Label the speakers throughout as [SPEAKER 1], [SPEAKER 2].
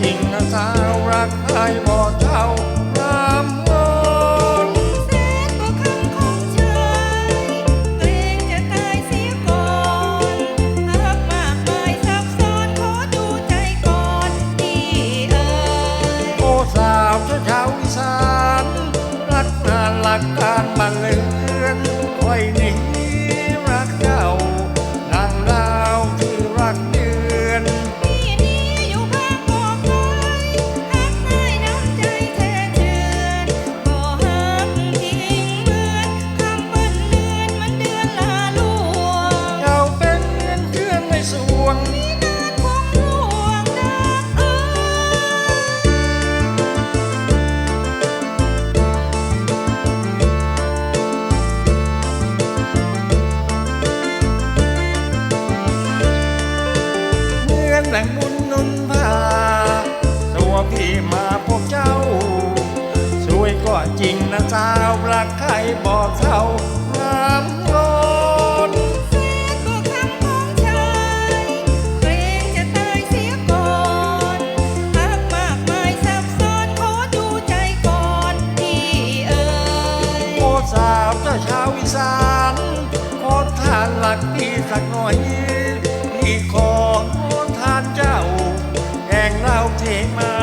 [SPEAKER 1] จริงนะสาวรักใครบ่เท่ารำงอน
[SPEAKER 2] แสนกว่าคำของชายเกรงจะตายเสียก่อนหากมากมายซับซ้อนขอดูใจก่อนพี่เอ๋ย
[SPEAKER 1] โอ้สาวเจ้าชาวอีสานรักงานหลักการบันเลือนคอยหนีรั สวง
[SPEAKER 2] นี่นานคงหลวงดักเอ๋ย
[SPEAKER 1] เหมือนดังบุญนุนพาตัวพี่มาพบเจ้าสวยก็จริงนะสารักใครบอกเท่า
[SPEAKER 2] สา
[SPEAKER 1] วเจ้าชาวอีสานขอทานหลักดีสักหน่อยพี่ขอทานเจ้าแห่งเราที่มา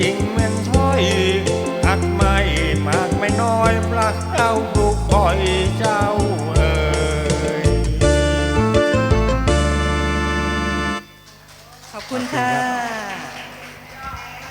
[SPEAKER 2] จริงเหมือ
[SPEAKER 1] นถ้อยอักไม่มากไม่น้อยปลักเอาทุกบ่อยเจ้าเอ่ย
[SPEAKER 2] ขอบคุณค่ะ